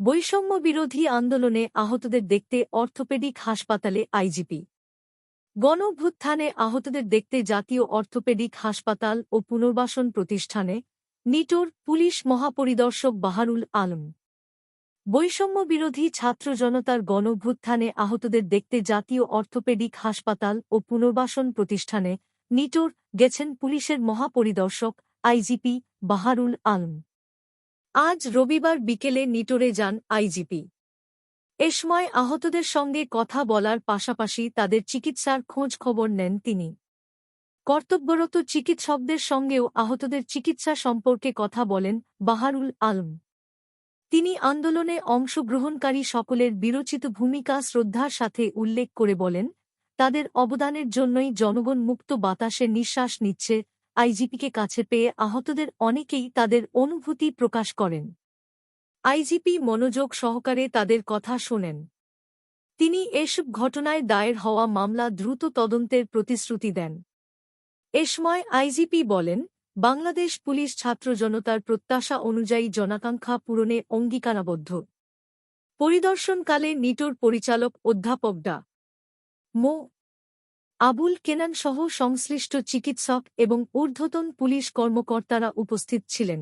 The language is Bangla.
বৈষম্য বিরোধী আন্দোলনে আহতদের দেখতে অর্থোপেডিক হাসপাতালে আইজিপি। গণভ্যুত্থানে আহতদের দেখতে জাতীয় অর্থোপেডিক হাসপাতাল ও পুনর্বাসন প্রতিষ্ঠানে নিটোর পুলিশ মহাপরিদর্শক বাহারুল আলম। বৈষম্য বিরোধী ছাত্র জনতার গণভ্যুত্থানে আহতদের দেখতে জাতীয় অর্থোপেডিক হাসপাতাল ও পুনর্বাসন প্রতিষ্ঠানে নিটোর গেছেন পুলিশের মহাপরিদর্শক আইজিপি বাহারুল আলম। আজ রবিবার বিকেলে নিটোরে যান আইজিপি। এ সময় আহতদের সঙ্গে কথা বলার পাশাপাশি তাদের চিকিৎসার খোঁজ খবর নেন তিনি। কর্তব্যরত চিকিৎসকদের সঙ্গেও আহতদের চিকিৎসা সম্পর্কে কথা বলেন বাহারুল আলম। তিনি আন্দোলনে অংশগ্রহণকারী সকলের বিরচিত ভূমিকা শ্রদ্ধার সাথে উল্লেখ করে বলেন, তাদের অবদানের জন্যই জনগণ মুক্ত বাতাসে নিঃশ্বাস নিচ্ছে আইজিপিকে কাছে পেয়ে আহতদের অনেকেই তাদের অনুভূতি প্রকাশ করেন। আইজিপি মনোযোগ সহকারে তাদের কথা শোনেন। তিনি এসব ঘটনায় দায়ের হওয়া মামলা দ্রুত তদন্তের প্রতিশ্রুতি দেন। এ সময় আইজিপি বলেন, বাংলাদেশ পুলিশ ছাত্র জনতার প্রত্যাশা অনুযায়ী জনাকাঙ্ক্ষা পূরণে অঙ্গীকারাবদ্ধ। পরিদর্শনকালে নিটোর পরিচালক অধ্যাপক ডা. মো. আবুল কেনান সহ সংশ্লিষ্ট চিকিৎসক এবং ঊর্ধ্বতন পুলিশ কর্মকর্তারা উপস্থিত ছিলেন।